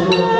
ข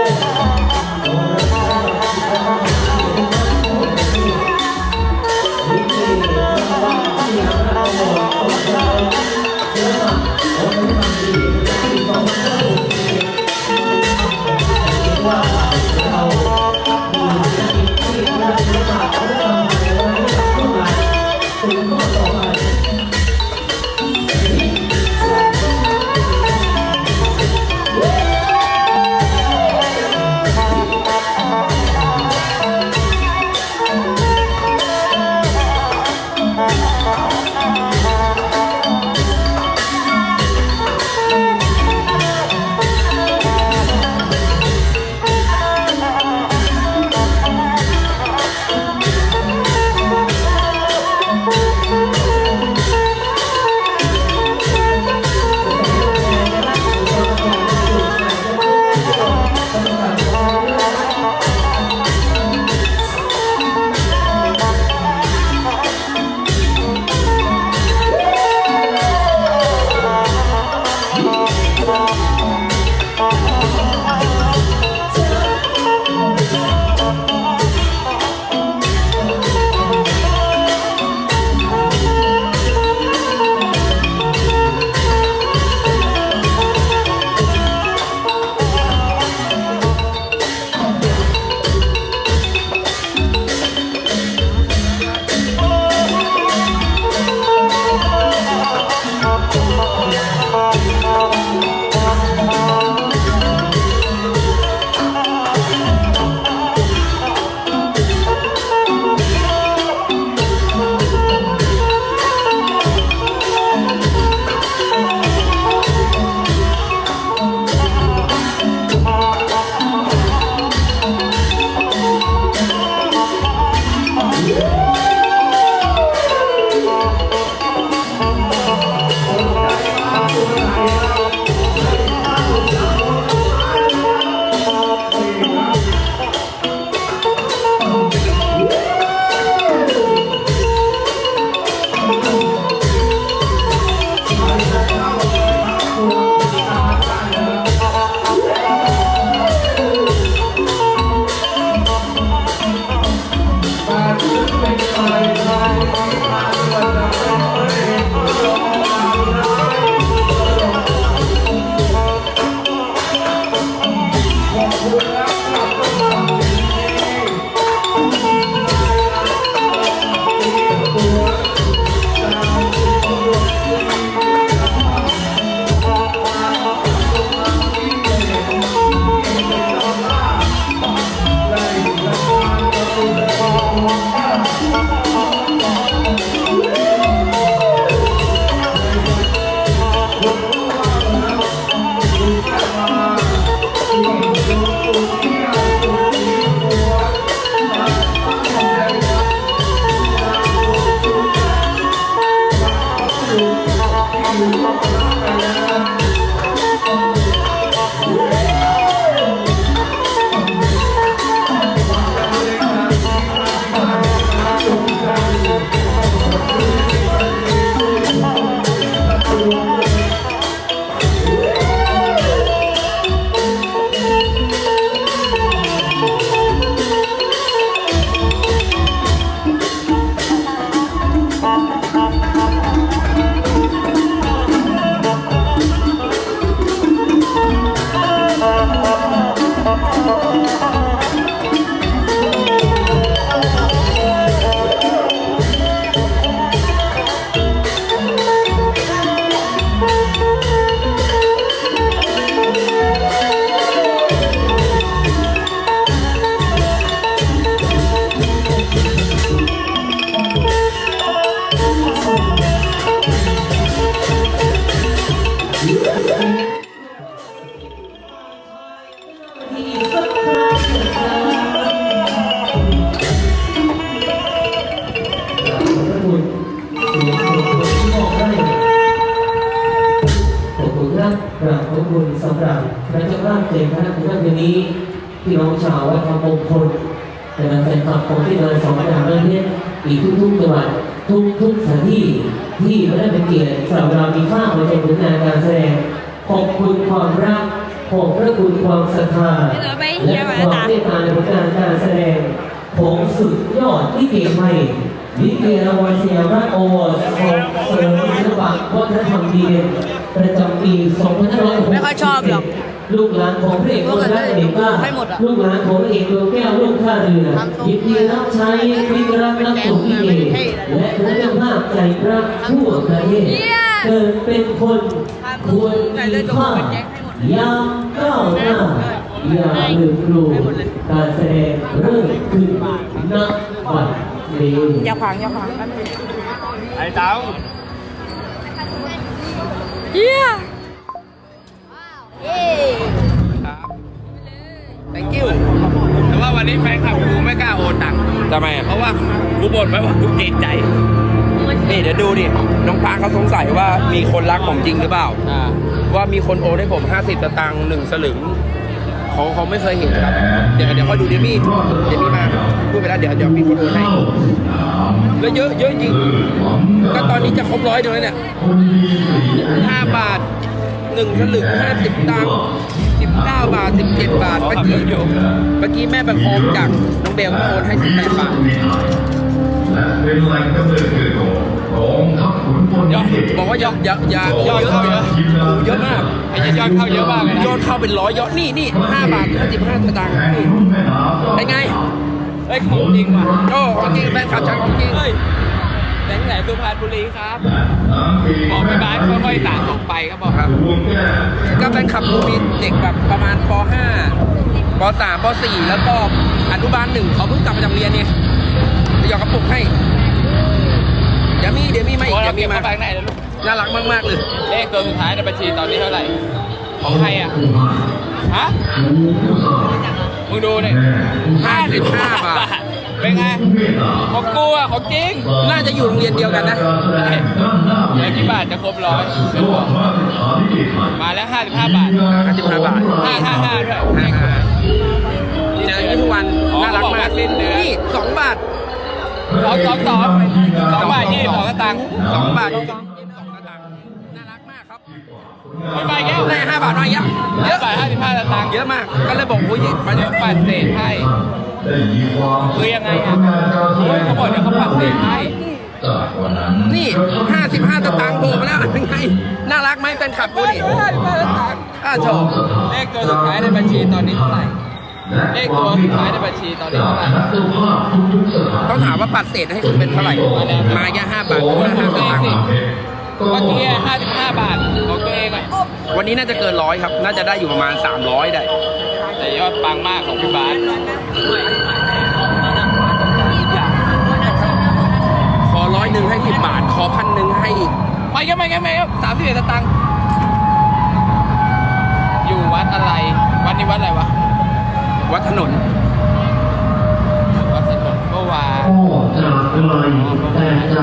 อบคุณครับกราบขอบคุณสำหรับพระเจ้ารางเพลงพระนักเพลงนี้พี่น้องชาววัดคำมงคลแต่ละแฟนคลับของที่งาสองดาวประเทศอีกทุกๆจังหวัดทุกๆสถานที่ที่ไม่ได้เป็นเกียรติสำหรับเรามีค่ามาเป็นผลงานการแสดงขอบคุณความรักขอบพระคุณความศรัทธาและความเมตตาในผลงานการแสดงของสุดยอดลิเกไทยลิเกรางวัลเสียรัตน์โอวอร์ของเสริมศิลปะวัฒนธรรมดีเด่น ประจำปี2560ไม่ค่อยชอบหรอกลูกหลานของพระเอกคนแรกเด็กว่าให้หมดอะลูกหลานของพระเอกดวงแก้วลูกท่าเรือยินดีรับใช้มิตรรักนักสุขลิเกและคณะเจ้าภาพใจรักทั่วประเทศเกิดเป็นคนควรมีค่ายามก้าวหน้าอย่าลืมครูการแสดงเริ่มขึ้นณบัดนี้อย่าขวางอย่าขวางกันไอ้เต้า เฮีย ครับ thank you แต่ว่าวันนี้แฟนคลับกูไม่กล้าโอนตังค์ทำไมอะเพราะว่ากูบ่นไว้ว่ากูเกรงใจ นี่เดี๋ยวดูดิ น้องปาเขาสงสัยว่ามีคนรักผมจริงหรือเปล่า อ่า ว่ามีคนโอนให้ผม 50สตางค์หนึ่งสลึงเขาเขาไม่เคยเห็นครับ เดี๋ยวเดี๋ยวค่อยดูเดมี่เดมี่มาพูดไปแล้วเดี๋ยวเดี๋ยวมีคนโอนให้ แล้วเยอะเยอะจริง ก็ตอนนี้จะครบร้อยเดียวแล้วเนี่ยห้าบาทหนึ่งสลึงห้าสิบตังค์สิบเก้าบาทสิบเจ็ดบาท เมื่อกี้เมื่อกี้แม่ประคองจากน้องเบลก็โอนให้สิบแปดบาทและเป็นแหล่งกำเนิดเกิดของกองทัพขุนพลยอดที่บอกว่าอย่าอย่าอย่ายอดเข้าเยอะเยอะมากไอ้เหี้ยยอดเข้าเยอะมากเลยนะยอดเข้าเป็นร้อยยอดนี่นี่ห้าบาทห้าสิบห้าสตางค์แห่งนี่รุ่นแม่น้ำเป็นไง เฮ้ยของจริงว่ะโอ้ของจริงแฟนคลับฉันของจริงเฮ้ยแสงแสนสุพรรณบุรีครับและน้ำปีบอกไปบ้านค่อยๆสะสมไปครับบอกครับดวงแก้วก็แฟนคลับกูมีเด็กแบบประมาณป .5 ป .3 ป .4 แล้วก็อนุบาลหนึ่งเขาเพิ่งกลับมาจากเรียนเนี่ยจะหยอกกระปุกให้ เดี๋ยวมีเดี๋ยวมีมาอีกโอ้เดี๋เรายวเก็มีบมาเข้าไปข้างในแล้วลูกน่ารักมากๆเลยเลขตัวสุดท้ายในบัญชีตอนนี้เท่าไหร่ ของใครอะ ฮะมึงดูเนี่ยห้าสิบห้าบาท เป็นไงของกูอะของจริง น่าจะอยู่โรงเรียนเดียวกันนะด้านหน้าเดี๋ยวกี่บาทจะครบร้อยสวัสดิ์มาตรฐานที่ไทยมาแล้วห้าสิบห้าบาท55บาทห้าห้าห้าด้วยฮ่าฮ่าเจอกันทุกวันอ๋อน่ารักเขาบอกมาว่ากสิ้นเดือนนี่สองบาทสองสองสองสองบาทยี่สิบสองสตางค์สองบาท ไม่ไปแก้วได้ห้าบาทน้อยเยอะเยเยอะอะบาทห้าสิบห้าสตางค์เยอะมาก ก็เลยบอกโอ้ยมันเดี๋ยวปัดเศษให้ได้มีความคือยังไงอะโอ้ยเขาบอกเดี๋ยวเขาปัดเศษให้จากวันนั้นนี่ห้าสิบห้าสตางค์โผล่มาแล้วเป็นไง น่ารักไหมแฟนคลับกูนี่ห้าสิบห้าสตางค์อ้าวโถเลขตัวสุดท้ายในบัญชีตอนนี้เท่าไหร่เลขตัวสุดท้ายในบัญชีตอนนี้เท่าไหร่นักเจ้าภาพทุกๆสถานต้องถามว่าปัดเศษให้คุณเป็นเท่าไหร่ มาแค่ห้าบาทหรือว่าห้าสตางค์ เมื่อกี้ห้าสิบห้าบาทของตัวเองอะวันนี้น่าจะเกินร้อยครับ น่าจะได้อยู่ประมาณ 300 ได้ แต่ยอดปังมากของพี่บาสขอร้อยหนึ่งให้สิบบาท ขอพันหนึ่งให้อีกไม่ก็ไม่ก็ไม่ก็สามสิบเอ็ดสตางค์ อยู่วัดอะไร วัดนี้วัดอะไรวะ วัดถนน วัดสนุนเมื่อวานพ่อจากไกลแต่ใจ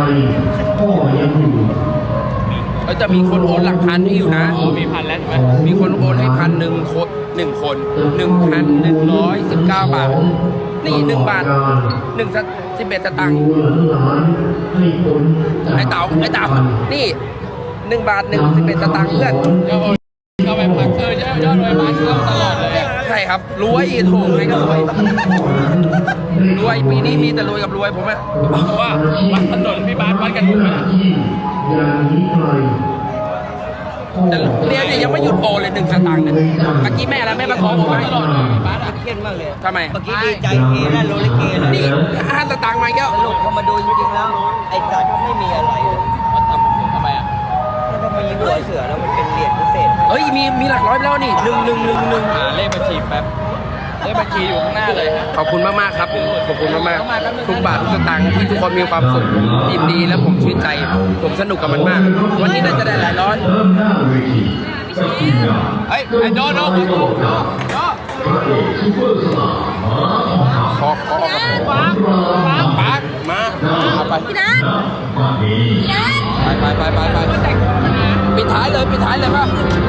พ่อยังอยู่ แล้วจะมีคนโอนหลักพันให้อยู่นะ โอ้มีพันแล้วใช่ไหมมีคนโอนให้พันหนึ่งคนหนึ่งคนหนึ่งพันหนึ่งร้อยสิบเก้าบาท นี่หนึ่งบาทหนึ่งสิบเอ็ดสตางค์ดูหลานให้พ้นจากไอ้เต๋าไอ้เต๋านี่หนึ่งบาทหนึ่งสิบเอ็ดสตางค์เพื่อนก็โอนเข้าไปพักเออยอดยอดไว้บาสเข้าตลอดเลยอะใช่ครับรวยโถงไงก็รวยรวยปีนี้มีแต่รวยกับรวยผมอะเพราะว่าวัดถนนพี่บาสวัดกันถูกไหมล่ะที่อย่างนี้ไกลพ่อแต่เรียนเนี่ยยังไม่หยุดโอนเลยหนึ่งสตางค์เนี่ยเมื่อกี้แม่แล้วแม่ประคองผมไว้ตลอดเลยพี่บาสอะเครียดมากเลยทำไมเมื่อกี้ดีใจเฮนั่นโรลิเกเลยนี่ห้าสตางค์มาอีกแล้วสรุปพอมาดูจริงๆแล้วไอ้สัตว์ไม่มีอะไรเลยวัดทำทำไมอะถ้ามีหัวเสือแล้วมันเป็นเหรียญพิ เฮ้ยมีมีหลักร้อยไปแล้วนี่หนึ่งหนึ่งหนึ่งหนึ่งหาเลขบัญชีแป๊บเลขบัญชีอยู่ข้างหน้าเลยขอบคุณมากๆครับขอบคุณมากๆทุกบาททุกสตางค์ที่ทุกคนมีความสุขผมยินดีและผมชื่นใจผมสนุกกับมันมาก วันนี้น่าจะได้หลายร้อยเริ่มหน้าเวทีกับทีมงานเฮ้ยไอ้โดนโดนโดนโดนโดนพระเอกซุปเปอร์สตขอขอกับผมปังปังปังมาเอาไปพี่นัทมาไปไปไปไปไปปิดท้ายเลยปิดท้ายเลยป่ะปิด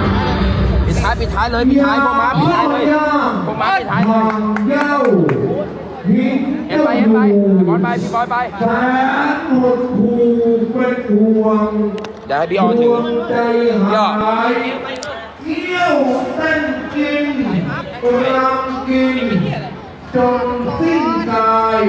ท้ายท้ายปิดท้ายเลยปิดท้ายพวกม้าปิดท้ายเลยพวกม้าปิดท้ายเลยเย้าหินเอ็นไปเอ็นไปพี่บอลไปพี่บอลไปแสนหดหูเป็นห่วงเดี๋ยวให้พี่ออนถึดงวงใจหายเที่ยวเต้นกินรำกินจนสิ้นกาย